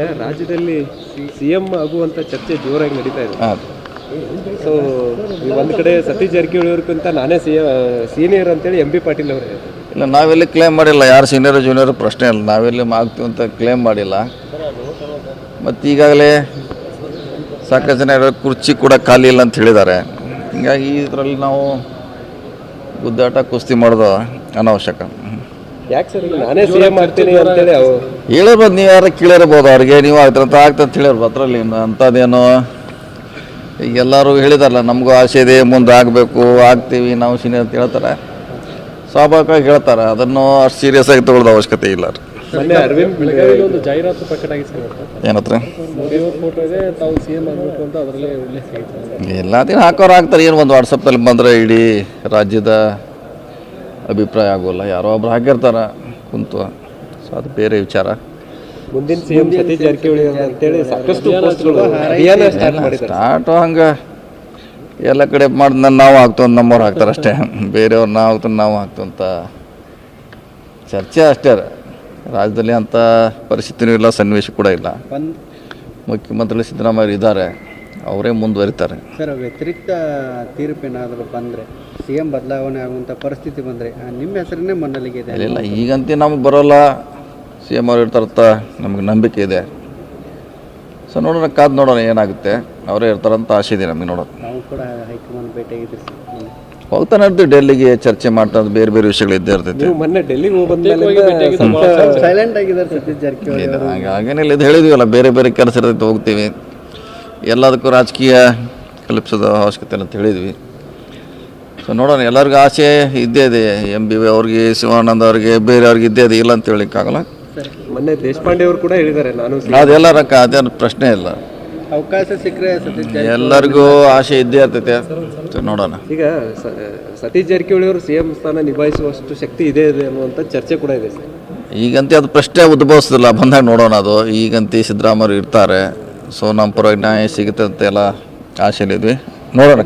ರಾಜ್ಯದಲ್ಲಿ ಸಿಎಂ ಆಗುವಂತ ಚರ್ಚೆ ಜೋರಾಗಿ ನಡೀತಾ ಇದೆ. ಸೊ ಒಂದ್ ಕಡೆ ಸತೀಶ್ ಜಾರಕಿಹೊಳಿ ಅವ್ರಿಗಿಂತ ನಾನೇ ಸೀನಿಯರ್ ಅಂತೇಳಿ ಎಂ ಬಿ ಪಾಟೀಲ್ ಅವರು. ಇಲ್ಲ ನಾವೆಲ್ಲಿ ಕ್ಲೇಮ್ ಮಾಡಿಲ್ಲ. ಯಾರು ಸೀನಿಯರ್ ಜೂನಿಯರ್ ಪ್ರಶ್ನೆ ಇಲ್ಲ. ನಾವೆಲ್ಲಿ ಆಗ್ತೀವಿ ಅಂತ ಕ್ಲೇಮ್ ಮಾಡಿಲ್ಲ. ಮತ್ತು ಈಗಾಗಲೇ ಸಾಕಷ್ಟು ಜನ ಕುರ್ಚಿ ಕೂಡ ಖಾಲಿ ಇಲ್ಲ ಅಂತ ಹೇಳಿದ್ದಾರೆ. ಹೀಗಾಗಿ ಇದರಲ್ಲಿ ನಾವು ಗುದ್ದಾಟ ಕುಸ್ತಿ ಮಾಡೋದು ಅನಾವಶ್ಯಕ. ಯಾಕೆ ಸರ್ ನಾನೇ ಸಿಎಂ ಆಗ್ತೀನಿ ಅಂತೇಳಿ ಅವು ಹೇಳಿರ್ಬೋದು ನೀವು ಯಾರು ಕೇಳಿರ್ಬೋದು ಅವ್ರಿಗೆ ನೀವು ಆಗ್ತಂತ ಆಗ್ತಂತ ಹೇಳಿರ್ಬೋದು ಅದರಲ್ಲಿ ಅಂಥದ್ದೇನು. ಈಗ ಎಲ್ಲರೂ ಹೇಳಿದಾರಲ್ಲ ನಮಗೂ ಆಸೆ ಇದೆ ಮುಂದೆ ಆಗಬೇಕು ಆಗ್ತೀವಿ ನಾವು ಸೀನಿಯರ್ ಅಂತ ಹೇಳ್ತಾರೆ. ಸ್ವಾಭಾವಿಕವಾಗಿ ಹೇಳ್ತಾರೆ ಅದನ್ನು ಅಷ್ಟು ಸೀರಿಯಸ್ ಆಗಿ ತಗೊಳ್ಳೋದು ಅವಶ್ಯಕತೆ ಇಲ್ಲ ರೀ ಮೊನ್ನೆ ಅರವಿಂದ್ ಒಂದು ಜಾಹೀರಾತು ಪ್ರಕಟ ಸರ್ ಏನತ್ರ ಮೋದಿ ಅವ್ರ ಫೋಟೋ ಇದೆ ತಾವು ಸಿಎಂ ಆಗಬೇಕು ಅಂತ ಅದರಲ್ಲೇ ಉಲ್ಲೇಖ ಹಾಕೋರು ಹಾಕ್ತಾರೆ ಏನು ಒಂದು ವಾಟ್ಸಪ್ಪಲ್ಲಿ ಬಂದರೆ ಇಡೀ ರಾಜ್ಯದ ಅಭಿಪ್ರಾಯ ಆಗೋಲ್ಲ. ಯಾರೋ ಒಬ್ರು ಹಾಕಿರ್ತಾರೆ ಕುಂತು ಸೊ ಅದು ಬೇರೆ ವಿಚಾರ. ಮುಂದಿನ ಸಿಎಂ ಸತೀಶ್ ಜಾರಕಿಹೊಳಿ ಅವ್ರು ಅಂತೇಳಿ ಸಾಕಷ್ಟು ಪೋಸ್ಟ್ಗಳು ಅಭಿಯಾನ ಸ್ಟಾರ್ಟ್ ಮಾಡಿದ್ದಾರೆ. ಸ್ಟಾರ್ಟು ಹಂಗೆ. ಎಲ್ಲ ಕಡೆ ಮಾಡಿ ನನ್ನ ನಾವು ಹಾಕ್ತು ನಮ್ಮವ್ರು ಹಾಕ್ತಾರೆ ಅಷ್ಟೇ. ಬೇರೆಯವ್ರು ನಾವು ಹಾಕ್ತು ನಾವು ಹಾಕ್ತಂತ ಅಂತ ಚರ್ಚೆ ಅಷ್ಟೇ. ರಾಜ್ಯದಲ್ಲಿ ಅಂತ ಪರಿಸ್ಥಿತಿನೂ ಇಲ್ಲ ಸನ್ನಿವೇಶ ಕೂಡ ಇಲ್ಲ. ಮುಖ್ಯಮಂತ್ರಿ ಸಿದ್ದರಾಮಯ್ಯ ಇದ್ದಾರೆ. ಅವರೇ ಮುಂದುವರಿತಾರೆ. ಸರ್ ವ್ಯತಿರಿಕ್ತ ತೀರ್ಪೇನಾದರೂ ಬಂದರೆ ಸಿ ಎಂ ಬದಲಾವಣೆ ಆಗುವಂಥ ಪರಿಸ್ಥಿತಿ ಬಂದರೆ ನಿಮ್ಮ ಹೆಸರನ್ನೇ ಮನ್ನಲಿಗೆ ಇದೆ. ಇಲ್ಲ ಈಗಂತೂ ನಮಗೆ ಬರೋಲ್ಲ. ಸಿ ಎಂ ಅವ್ರು ಇರ್ತಾರಂತ ನಮಗೆ ನಂಬಿಕೆ ಇದೆ. ಸೊ ನೋಡೋಣ ಕಾದು ನೋಡೋಣ ಏನಾಗುತ್ತೆ. ಅವರೇ ಇರ್ತಾರಂತ ಆಸೆ ಇದೆ ನಮಗೆ ನೋಡೋಣ ನಾವು ಕೂಡ ಹೈಕಮಾಂಡ್ ಭೇಟಿಯಾಗಿದ್ದೀವಿ ಸರ್. ಹೋಗ್ತಾನೆ ಇರ್ತೀವಿ ಡೆಲ್ಲಿಗೆ ಚರ್ಚೆ ಮಾಡ್ತಾ ಬೇರೆ ಬೇರೆ ವಿಷಯಗಳು ಇದ್ದೇ ಇರ್ತೈತಿ. ನೀವು ಮೊನ್ನೆ ಡೆಲ್ಲಿಗೆ ಹೋಗಿ ಬಂದ್ಮೇಲೆ ಸ್ವಲ್ಪ ಸೈಲೆಂಟ್ ಆಗಿದ್ದಾರೆ ಸತೀಶ್ ಜಾರಕಿಹೊಳಿ ಹಾಗೇನಿಲ್ಲ ಇದು ಹೇಳಿದೀವಲ್ಲ ಬೇರೆ ಬೇರೆ ಕೆಲಸ ಇರ್ತೈತೆ ಹೋಗ್ತೀವಿ. ಎಲ್ಲದಕ್ಕೂ ರಾಜಕೀಯ ಕಲ್ಪಿಸೋದು ಅವಶ್ಯಕತೆ ಅಂತ ಹೇಳಿದ್ವಿ. ಸೊ ನೋಡೋಣ ಎಲ್ಲರಿಗೂ ಆಸೆ ಇದ್ದೇ ಇದೆ. ಎಂ ಬಿ ಅವ್ರಿಗೆ ಶಿವಾನಂದ ಅವ್ರಿಗೆ ಬೇರೆಯವ್ರಿಗೆ ಇದ್ದೇ ಇದೆ ಇಲ್ಲ ಅಂತ ಹೇಳಿಕ್ಕಾಗಲ್ಲ ಮೊನ್ನೆ ದೇಶಪಾಂಡೆ ಅವರು ಕೂಡ ಹೇಳಿದ್ದಾರೆ ನಾನು ಅದೆಲ್ಲ ರೊಕ್ಕ ಅದೇನು ಪ್ರಶ್ನೆ ಇಲ್ಲ. ಅವಕಾಶ ಸಿಕ್ಕರೆ ಸತೀಶ್ ಎಲ್ಲರಿಗೂ ಆಸೆ ಇದ್ದೇ ಇರ್ತೈತೆ. ನೋಡೋಣ. ಈಗ ಸ- ಸತೀಶ್ ಜಾರಕಿಹೊಳಿ ಅವರು ಸಿಎಂ ಸ್ಥಾನ ನಿಭಾಯಿಸುವಷ್ಟು ಶಕ್ತಿ ಇದೆ ಇದೆ ಅನ್ನುವಂಥ ಚರ್ಚೆ ಕೂಡ ಇದೆ. ಸರ್ ಈಗಂತೆ ಅದು ಪ್ರಶ್ನೆ ಉದ್ಭವಿಸೋದಿಲ್ಲ ಬಂದಾಗ ನೋಡೋಣ ಅದು. ಈಗಂತೆ ಸಿದ್ದರಾಮಯ್ಯ ಇರ್ತಾರೆ. ಸೊ ನಮ್ಮ ಪರವಾಗಿ ನ್ಯಾಯ ಸಿಗುತ್ತೆ ಅಂತೆಲ್ಲ ಆಸೆಲಿದ್ವಿ ನೋಡೋಣ.